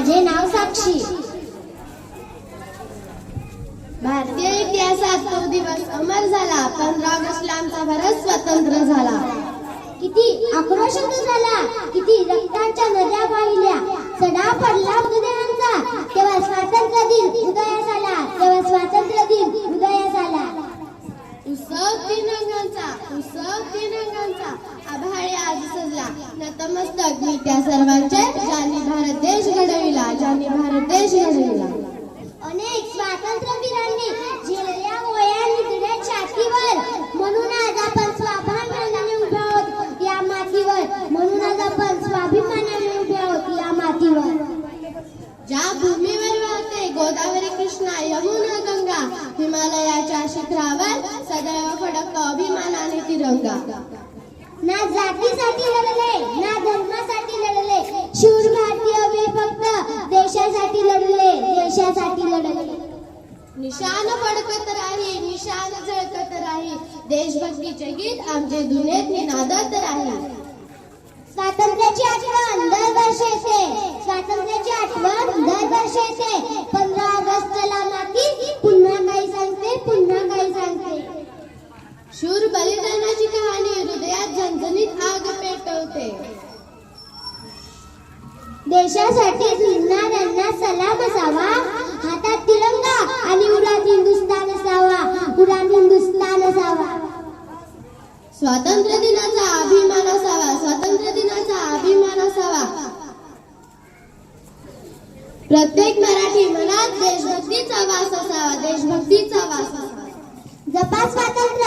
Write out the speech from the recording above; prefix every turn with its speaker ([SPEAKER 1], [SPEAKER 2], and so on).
[SPEAKER 1] माझे नाव साक्षी.
[SPEAKER 2] भारतीय इतिहासात तो दिवस अमर झाला पंधरा ऑगस्ट ला आमचा भारत स्वतंत्र झाला.
[SPEAKER 1] किती आक्रोश झाला किती रक्ताच्या नद्या पाहिल्या सडा पडला हृदयांचा तेव्हा स्वातंत्र्य दिन उदयास आला तेव्हा स्वातंत्र्य दिन उदयास आला
[SPEAKER 2] उत्सव तीन उत्सव तीन रंगांचा आज सजला. नतमस्तक मी त्या सर्वांचे. जानी भारत देश ज्यांनी भारत देश घडविला
[SPEAKER 1] अनेक स्वातंत्र्यवीरांनी झेलल्या गोळ्या निधड्या छातीवर. म्हणून आज आपण स्वाभिमानाने उभे आहोत या मातीवर. म्हणून आज आपण स्वाभिमानाने उभे आहोत या मातीवर.
[SPEAKER 2] ज्या भूमीवर वाहते गोदावरी कृष्णा यमुना गंगा हिमालयाच्या शिखरावर सदैव फडकतो अभिमानाने तिरंगा.
[SPEAKER 1] ना जातीसाठी लढले ना धर्मासाठी लढले. शूर भारतीय फक्त देशासाठी लढले देशासाठी लढले.
[SPEAKER 2] निशान फडकत राही निशान झळकत राही देशभक्तीचे गीत आमचे दुनेत निनादत राही
[SPEAKER 1] स्वातंत्र्याची आठवण दरवर्षी येते. स्वातंत्र्याची आठवण दरवर्षी येते. पंधरा ऑगस्टला माती पुन्हा काही सांगते पुन्हा काही सांगते.
[SPEAKER 2] शूर बलिदानाची
[SPEAKER 1] देशासाठी झुंजणाऱ्यांना सलाम असावा. हातात तिरंगा आणि उरात हिंदुस्तान असावा. उरात हिंदुस्तान असावा.
[SPEAKER 2] स्वातंत्र्य दिनाचा अभिमान असावा. स्वातंत्र्य दिनाचा अभिमान असावा. प्रत्येक मराठी मनात देशभक्तीचा वास असावा. देशभक्तीचा वास असावा.
[SPEAKER 1] जपा स्वातंत्र्य